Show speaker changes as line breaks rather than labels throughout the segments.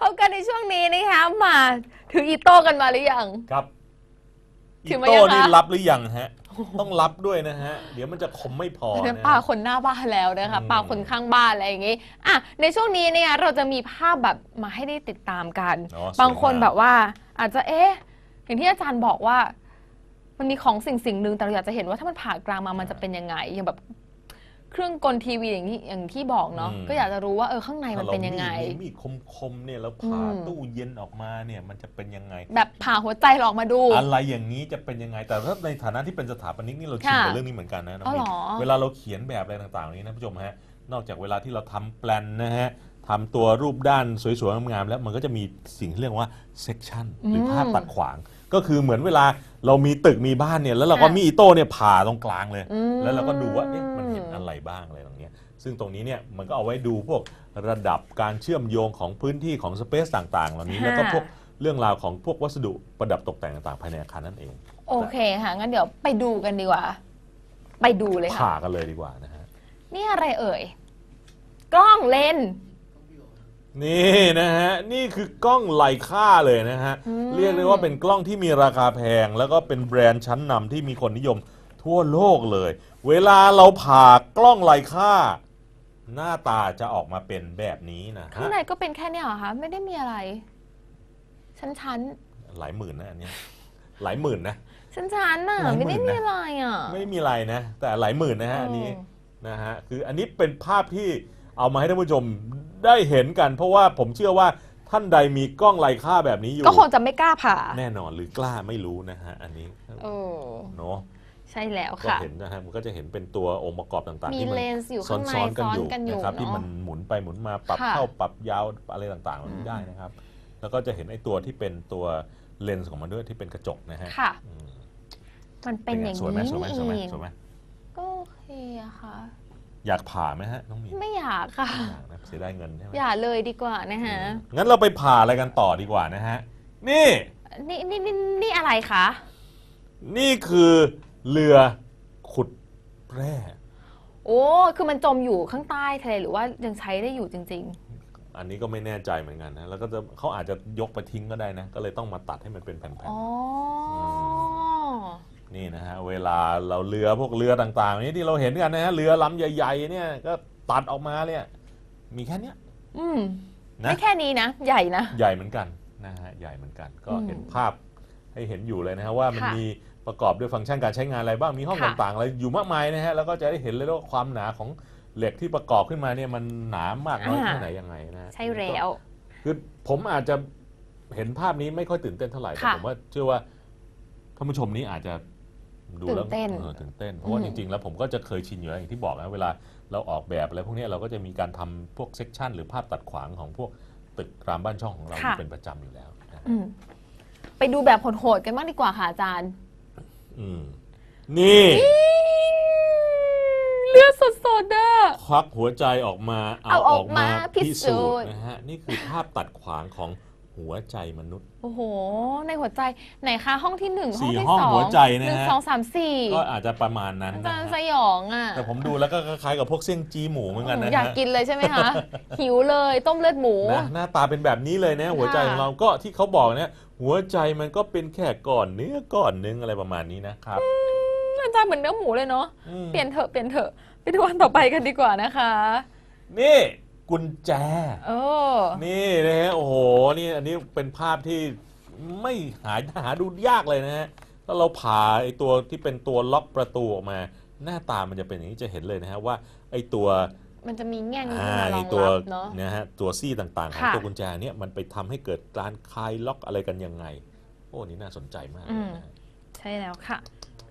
พบกันในช่วงนี้นะคะมาถึงอีโต้กันมาหรือยัง
ครับ
ถึ
อี
งมา
โต้
ยังคะ
นี่รับหรือยังฮะ ต้องรับด้วยนะฮะ เดี๋ยวมันจะคมไม่พอ
เดี๋ยว
นะ
ปลา
ฮะ
คนหน้าบ้านแล้วนะคะ
อืม
ปลาคนข้างบ้านอะไรอย่างงี้อะในช่วงนี้เนี่ยเราจะมีภาพแบบมาให้ได้ติดตามกัน
อ๋อสวย
บางคน
ม
แบบว่า อาจจะเอ๊ะอย่างที่อาจารย์บอกว่า มันมีของสิ่งสิ่งหนึ่งแต่เราอยากจะเห็นว่าถ้ามันผ่ากลางมามันจะเป็นยังไงอย่างแบบ เครื่องกลทีวีอย่างที่อย่างที่บอกเนาะ
อืม
ก็อยากจะรู้ว่าเออข้างในมันเป็นยังไง
ถ้าเรามีดมีดคมๆเนี่ยแล้วผ่า
อืม
ตู้เย็นออกมาเนี่ยมันจะเป็นยังไง
แบบผ่าหัวใจเราออกมาดู
อะไรอย่างนี้จะเป็นยังไง แต่ถ้าในฐานะที่เป็นสถาปนิกนี่เราชิน
ค่ะ
กับเรื่องนี้เหมือนกันนะน้อง
อ๋อ
มิ้
เหร
น
อ
เวลาเราเขียนแบบอะไรต่างๆนี้นะผู้ชมฮะนอกจากเวลาที่เราทำแปลนนะฮะทำตัวรูปด้านสวยๆงามๆแล้วมันก็จะมีสิ่งที่เรียกว่าเซกชันหรือภาพตัดขวาง ก็คือเหมือนเวลาเรามีตึกมีบ้านเนี่ยแล้วเราก็
ค่ะ
มีอีโต้เนี่ยผ่าตรงกลางเลย
อืม
แล้วเราก็ดูว่าเอ๊ะมันเห็น อะไรบ้างอะไรตรงเนี้ยซึ่งตรงนี้เนี่ยมันก็เอาไว้ดูพวกระดับการเชื่อมโยงของพื้นที่ของสเปซต่างๆ เหล่านี้
ค่ะ
แล้วก็พวกเรื่องราวของพวกวัสดุประดับตกแต่งต่างๆภายในอาคารนั่นเอง
โอเคค่ะ งั้นเดี๋ยวไปดูกันดีกว่า ไปดูเลยค่ะ
ผ่ากันเลยดีกว่านะฮะ
นี่อะไรเอ่ย กล้องเลนส์
นี่นะฮะนี่คือกล้องไลค่าเลยนะฮะ
อืม
เรียกได้ว่าเป็นกล้องที่มีราคาแพง แล้วก็เป็นแบรนด์ชั้นนำที่มีคนนิยม ทั่วโลกเลย เวลาเราผ่ากล้องไลค่า หน้าตาจะออกมาเป็นแบบนี้นะ
ข้าง
ฮะ
ในก็เป็นแค่เนี้ยเหรอคะไม่ได้มีอะไร ชั้นชั้น
หลายหมื่นนะอันเนี้ยหลายหมื่นนะ
ชั้นชั้นๆน่ะ
หลายหมื่
ไม่
น
ได้
นะ
มีอะไรอะ
ไม่มีอะไรนะ แต่หลายหมื่นนะฮะอันนี้
เออ
นะฮะคืออันนี้เป็นภาพที่เอามาให้ท่านผู้ชมได้เห็นกัน เพราะว่าผมเชื่อว่าท่านใดมีกล้องไลค่าแบบนี้อยู่
ก็คงจะไม่กล้าผ่า
แน่นอนหรือกล้าไม่รู้นะฮะอันนี้
เออ
เนาะ
ใช่แล้ว
ก็
ค่ะ
เห็นนะฮะมันก็จะเห็นเป็นตัวองค์ประกอบต่างๆ
มี
ที่มั
เลนส์อยู่
ซ้
ข้างใน
อนๆกัน
ซ้อน
อยู่
กันอยู่
นะครับที่
เนาะ
มันหมุนไปหมุนมาปรับ
ค่ะ
เข้าปรับยาวอะไรต่างๆเหล่า
อื
นี้
ม
ได้นะครับ แล้วก็จะเห็นไอ้ตัวที่เป็นตัวเลนส์ของมันด้วยที่เป็นกระจกนะฮะ
ค่ะ
อืม
มันเป็นอย่าง
ไงสวยไหม
นี้
สวยไหม
นี่
สวยไหม
เอง
สวยไหม
ก็โอเคอะค่ะ
อยากผ่าไหมฮะน้องมีน
ไม่อยากค่ะ
ไม่อยากนะเสียดายเงินใช่ไหม
อย่าเลยดีกว่านะฮะ
อืมงั้นเราไปผ่าอะไรกันต่อดีกว่านะฮะนี่
นี่นี่นี่นี่อะไรคะ
นี่คือ เรือขุดแร่
โอ้ คือมันจมอยู่ข้างใต้ทะเลหรือว่ายังใช้ได้อยู่จริง
อันนี้ก็ไม่แน่ใจเหมือนกันนะ แล้วก็จะเขาอาจจะยกไปทิ้งก็ได้นะ ก็เลยต้องมาตัดให้มันเป็นแผ่น
ๆอ๋อ
ๆนี่นะฮะเวลาเราเรือพวกเรือต่างๆนี้ที่เราเห็นกันนะฮะเรือลำใหญ่ๆเนี่ยก็ตัดออกมาเนี่ยมีแค่เนี้ย
อืม
นะ
ไม่แค่นี้นะ ใหญ่นะ
ใหญ่เหมือนกันนะฮะใหญ่เหมือนกัน ก็
อืม
เห็นภาพให้เห็นอยู่เลยนะฮะว่ามัน
ค่ะ
มี ประกอบด้วยฟังก์ชันการใช้งานอะไรบ้างมีห้อง
ค่ะ
ต่างๆอะไรอยู่มากมายนะฮะแล้วก็จะได้เห็นเลยว่าความหนาของเหล็กที่ประกอบขึ้นมาเนี่ยมันหนามากน้อยแค่ไหนยังไงนะฮะ
ใช่แล้ว
คือผมอาจจะเห็นภาพนี้ไม่ค่อยตื่นเต้นเท่าไหร่ แต่
ค่ะ
ผมว่าเชื่อว่าท่านผู้ชมนี้อาจจะดูแล้ว
ตื่นเต้น
ออตื่นเต้น เพราะว่า
อื
จ
ม
ริงๆ แล้วผมก็จะเคยชินอยู่แล้วอย่างที่บอกนะเวลาเราออกแบบอะไรพวกเนี้ยเราก็จะมีการทำพวกเซกชันหรือภาพตัดขวางของพวกตึกรามบ้านช่องของเรา
ค่ะ
เป็นประจำอยู่แล้วนะ
อืมไปดูแบบโหดๆกันบ้างดีกว่าค่ะอาจารย์
อืมนี่
เลือดสดๆอะ
ควักหัวใจออกมา เอา
เอา
อ
อ
อ
อกก
มา
มา
พิ
พิสู
สูจ
จน์
น์นะฮะ นี่คือภาพตัดขวางของ หัวใจมนุษย์
โอ้โห ในหัวใจไหนคะห้องที่หนึ่งห้อง
สี่
ที่
ห้อง
สอง
หัวใจนะฮะ
หนึ่งสองสามสี่
ก็อาจจะประมาณนั้น
อา
นะ
จารย์
ฮะ
สยองอะ
แต่ผมดูแล้วก็คล้ายๆกับพวกเสี่ยงจีหมูเหมือนกันนะ
อยาก
ฮะ
กินเลยใช่ไหมคะ หิวเลยต้มเลือดหมู
นะหน้าตาเป็นแบบนี้เลยนะหัวใจของเราก็ที่เขาบอกเนี่ยหัวใจมันก็เป็นแค่ก้อนเนื้อก้อนนึงอะไรประมาณนี้นะครับ
อาจารย์เหมือนเนื้อหมูเลยเนาะ
อืม
เปลี่ยนเถอะเปลี่ยนเถอะไปดูอันต่อไปกันดีกว่านะคะ
นี่ กุญแจ
เออ
นี่นะฮะโอ้โหนี่อันนี้เป็นภาพที่ไม่หาหาดูยากเลยนะฮะถ้าเราผ่าไอตัวที่เป็นตัวล็อกประตูออกมา หน้าตามันจะเป็นอย่างนี้จะเห็นเลยนะฮะว่าไอตัว
มันจะมีแง่ง
อ่า
ขึ้นมาร
ไอ
อง
ตัว
รับเนาะ
นะฮะตัวซี่ต่างๆ ของ
ค่ะ
ตัวกุญแจเนี่ยมันไปทำให้เกิดการคลายล็อกอะไรกันยังไง โอ้นี่น่าสนใจมากเลยนะฮะ
ใช่แล้วค่ะ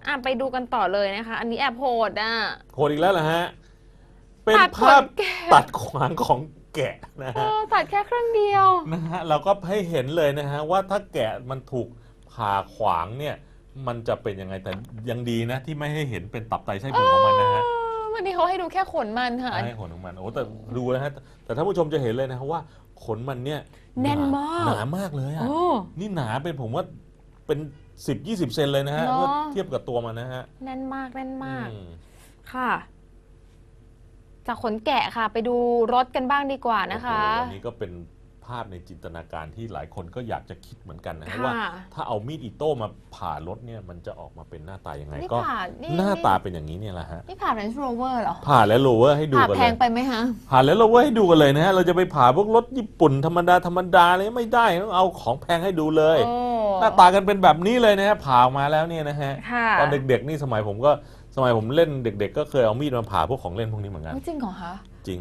อะ ไปดูกันต่อเลยนะคะ อันนี้แอบโหดอะ
โหดอีกแล้วเหรอฮะ เป็น
ตัดขน
ภาพ
แกะ
ตัดขวางของแกะนะ
เอ
ฮะ
อตัดแค่ครึ่งเดียว
นะฮะเราก็ให้เห็นเลยนะฮะว่าถ้าแกะมันถูกผ่าขวางเนี่ย มันจะเป็นยังไงแต่ยังดีนะ ที่ไม่ให้เห็นเป็นตับไตไส้พุงของมันนะฮะ
เออวันนี้เขาให้ดูแค่ขนมันค่ะ
ให้ขนของมันโอ้แต่ดูนะฮะแต่ท่านผู้ชมจะเห็นเลยนะฮะว่าขนมันเนี่ย
แน่นมาก
หนามากเลยอะ
โอ้
นี่หนาเป็นผมว่าเป็นสิบยี่สิบเซนเลยนะฮะ
เนอะ
เมื่อเทียบกับตัวมันนะฮะ
แน่นมากแน่นมาก
อืม
ค่ะ จากขนแกะค่ะ ไปดูรถกันบ้างดีกว่านะคะ
โอ้โหวันนี้ก็เป็นภภาพในจินตนาการที่หลายคนก็อยากจะคิดเหมือนกันนะฮะ
ค่ะ
ว่า ถ้าเอามีดอิโต้มาผ่ารถเนี่ยมันจะออกมาเป็นหน้าตายังไง
นี่
ก็
ผ่านี่
หน้าตาเป็นอย่างนี้เนี่ยแหละฮะ
นี่ผ่า Range Rover เหรอ
ผ่าและโลเวอร์ให้ดู
ผ่า
กัน
แพ
เล
ง
ย
ไปไหมฮะ
ผ่าและโลเวอร์ให้ดูกันเลยนะฮะ เราจะไปผ่าพวกรถญี่ปุ่นธรรมดาธรรมดาเลยไม่ได้ต้องเอาของแพงให้ดูเลย
โอ้
หน้าตากันเป็นแบบนี้เลยนะฮะผ่าออกมาแล้วเนี่ยนะฮะ
ค่ะ
ตอนเด็กๆนี่สมัยผมก็ สมัยผมเล่นเด็ก ๆ ก็เคยเอามีดมาผ่าพวกของเล่นพวกนี้เหมือนกัน
เอ้าจริงเหรอคะ
จริง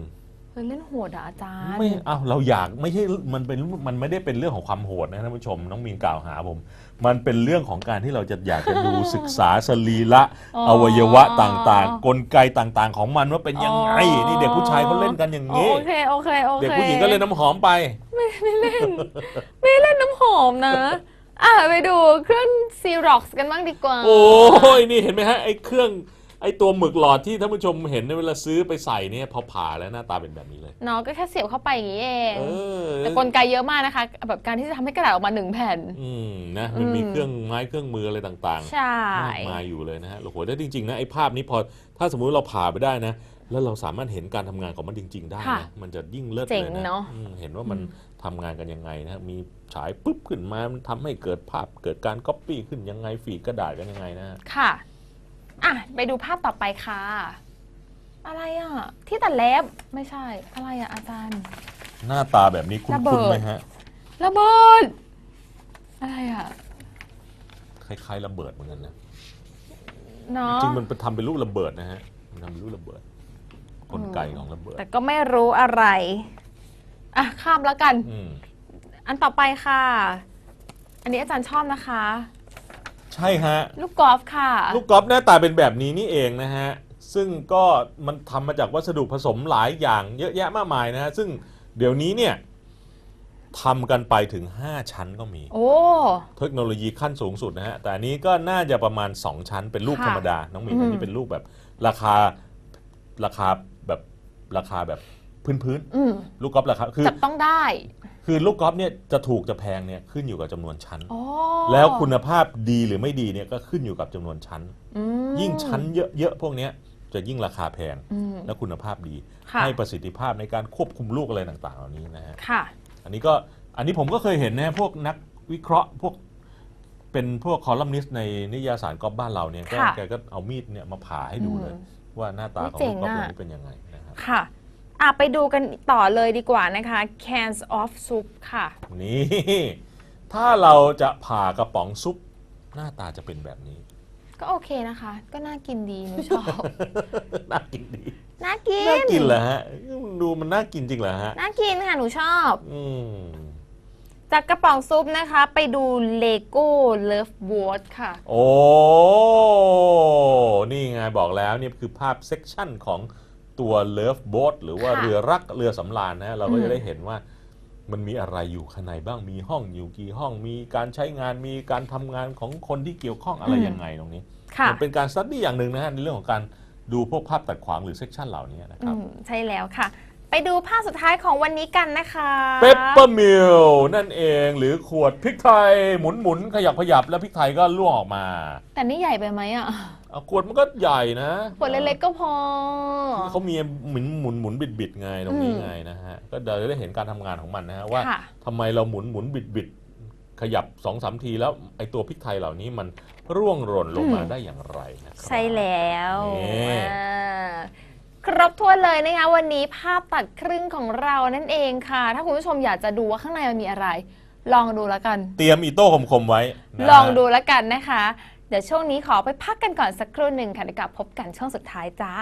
เฮ้ยเล่นโหดอะอาจารย์
ไม่เอาเราอยากไม่ใช่มันเป็นมันไม่ได้เป็นเรื่องของความโหดนะท่านผู้ชมน้องมีนกล่าวหาผม มันเป็นเรื่องของการที่เราจะอยากจะดูศึกษาสรีระ
อ๋อ
อวัยวะต่างๆ กลไกต่างๆ ของมันว่าเป็นยังไง
อ๋อ
นี่เด็กผู้ชายเขาเล่นกันอย่างนี้
โอเคโอเคโอเค
เด็กผู้หญิงก็เล่นน้ำหอมไป
ไม่เล่นน้ำหอมนะ อะไปดูเครื่องซีร็อกกันบ้างดีกว่า
โอ้ยนี่เห็นไหมฮะไอ้เครื่องไอ้ตัวหมึกหลอดที่ท่านผู้ชมเห็นในเวลาซื้อไปใส่เนี่ยพอผ่าแล้วหน้าตาเป็นแบบนี้เลย
เนาะก็แค่เสียบเข้าไปอย่างนี้เอง
เออ
แต่กลไกเยอะมากนะคะ แบบการที่จะทำให้กระดาษออกมาหนึ่งแผ่น
อืมนะมันมี
อืม
เครื่องไม้เครื่องมืออะไรต่างๆ
ใช่
มากมายอยู่เลยนะฮะโอ้โหแต่จริง ๆ นะ ไอ้ภาพนี้พอ ถ้าสมมุติเราผ่าไปได้นะ แล้วเราสามารถเห็นการทำงานของมันจริง ๆ ได้
ค่ะ
นะ มันจะยิ่งเลิศ
เจ๋
เลย
ง
นะ
เนอะ
อืมเห็นว่ามันทำงานกันยังไงนะมีฉายปุ๊บขึ้นมามันทำให้เกิดภาพเกิดการก๊อปปี้ขึ้นยังไงฝีกกระดาษกันยังไงนะฮะ
ค่ะอะไปดูภาพต่อไปค่ะ อะไรอะ ที่ตัดเล็บไม่ใช่ อะไรอะอาจารย์
หน้าตาแบบนี้คุ้
ระเบิ
น
ด
ๆไหมฮะ
ระเบิดอะไรอะ
คล้ายๆระเบิดเหมือนกันนะ
เนาะ
จริงๆมันเป็นทำเป็นรูประเบิดนะฮะมันทำเป็นรูประเบิด กลไกของระเบิด
แต่ก็ไม่รู้อะไรอะข้ามแล้วกัน
อืม
อันต่อไปค่ะ อันนี้อาจารย์ชอบนะคะ
ใช่ฮะ
ลูกกอล์ฟค่ะ
ลูกกอล์ฟหน้าตาเป็นแบบนี้นี่เองนะฮะ ซึ่งก็มันทำมาจากวัสดุผสมหลายอย่างเยอะแยะมากมายนะฮะ ซึ่งเดี๋ยวนี้เนี่ยทำกันไปถึง 5 ชั้นก็มี
โอ้
เทคโนโลยีขั้นสูงสุดนะฮะ แต่อันนี้ก็น่าจะประมาณ 2 ชั้นเป็นรูป
ค่ะ
ธรรมดา น้องหมิน
อืม
อันนี้เป็นรูปแบบราคาราคาแบบ ราคาแบบพื้น
อืม
ๆลูกกอล์ฟราคาคือ
จับต้องได้
คือลูกกอล์ฟเนี่ยจะถูกจะแพงเนี่ยขึ้นอยู่กับจำนวนชั้น
โอ้
แล้วคุณภาพดีหรือไม่ดีเนี่ยก็ขึ้นอยู่กับจำนวนชั้น
อืม
ยิ่งชั้นเยอะๆพวกเนี้ยจะยิ่งราคาแพง
อืม
และคุณภาพดี
ค่ะ
ให้ประสิทธิภาพในการควบคุมลูกอะไรต่างๆ เหล่านี้นะฮะ
ค่ะ
อันนี้ก็อันนี้ผมก็เคยเห็นนะพวกนักวิเคราะห์พวกเป็นพวกคอลัมนิสต์ในนิยายสารกอล์ฟบ้านเราเนี่ยก็
ค่ะ
แกก็เอามีดเนี่ยมาผ่าให้ดูเลย
อืม
ว่าหน้าตาของ
เจ๋
ลู
ง
กกอล์ฟ
อะ
ตัวนี้เป็นยังไงนะ ครับ
ค่ะอะไปดูกันต่อเลยดีกว่านะคะ cans of soup ค่ะ
นี่ ถ้าเราจะผ่ากระป๋องซุป หน้าตาจะเป็นแบบนี้
ก็โอเคนะคะ ก็น่ากินดีหนูชอบ
น่ากินดี
น่ากิน
น่ากินเหรอฮะ ดูมันน่ากินจริงเหรอฮะ
น่ากินค่ะหนูชอบ
อืม
จากกระป๋องซุปนะคะ ไปดู Lego Love Boat ค่ะ
โอ้ นี่ไงบอกแล้วนี่คือภาพเซกชันของ ตัว Love Boat หรือว่า
ค่ะ
เรือรักเรือสำราญนะเราก็
อืม
จะได้เห็นว่ามันมีอะไรอยู่ข้างในบ้างมีห้องอยู่กี่ห้องมีการใช้งานมีการทำงานของคนที่เกี่ยวข้องอะไรยังไงตรงนี้
ค่ะ
มันเป็นการสตัดดี้อย่างหนึ่งนะฮะในเรื่องของการดูพวกภาพตัดขวางหรือเซกชันเหล่านี้นะค
อื
รับ
มใช่แล้วค่ะ ไปดูภาพสุดท้ายของวันนี้กันนะคะ
เปปเปอร์มิลนั่นเองหรือขวดพริกไทยหมุนหมุนๆขยับขยับแล้วพริกไทยก็ล่วงออกมา
แต่นี่ใหญ่ไปไหมอะ
เอาขวดมันก็ใหญ่นะ
ขวดเล็กๆก็พอ
เขามีหมุนหมุนหมุนบิดบิดๆไงตรงนี้
อืม
ไงนะฮะก็เดี๋ยวจะได้เห็นการทำงานของมันนะฮะว่า
ค่ะ
ทำไมเราหมุนหมุนบิดบิดขยับสองสามทีแล้วไอตัวพริกไทยเหล่านี้มันร่วงหล่นลงมา
อืม
ได้อย่างไรนะครับ
ใช่แล้ว
นี่
อ่าครบถ้วนเลยนะคะวันนี้ภาพตัดครึ่งของเรานั่นเองค่ะ ถ้าคุณผู้ชมอยากจะดูว่าข้างในมันมีอะไร ลองดูแล้วกัน
เตรียมอีโต้คมๆไว้นะฮะ
ลองดูแล้วกันนะคะ เดี๋ยวช่วงนี้ขอไปพักกันก่อนสักครู่หนึ่งค่ะเดี๋ยวกลับพบกันช่วงสุดท้ายจ้า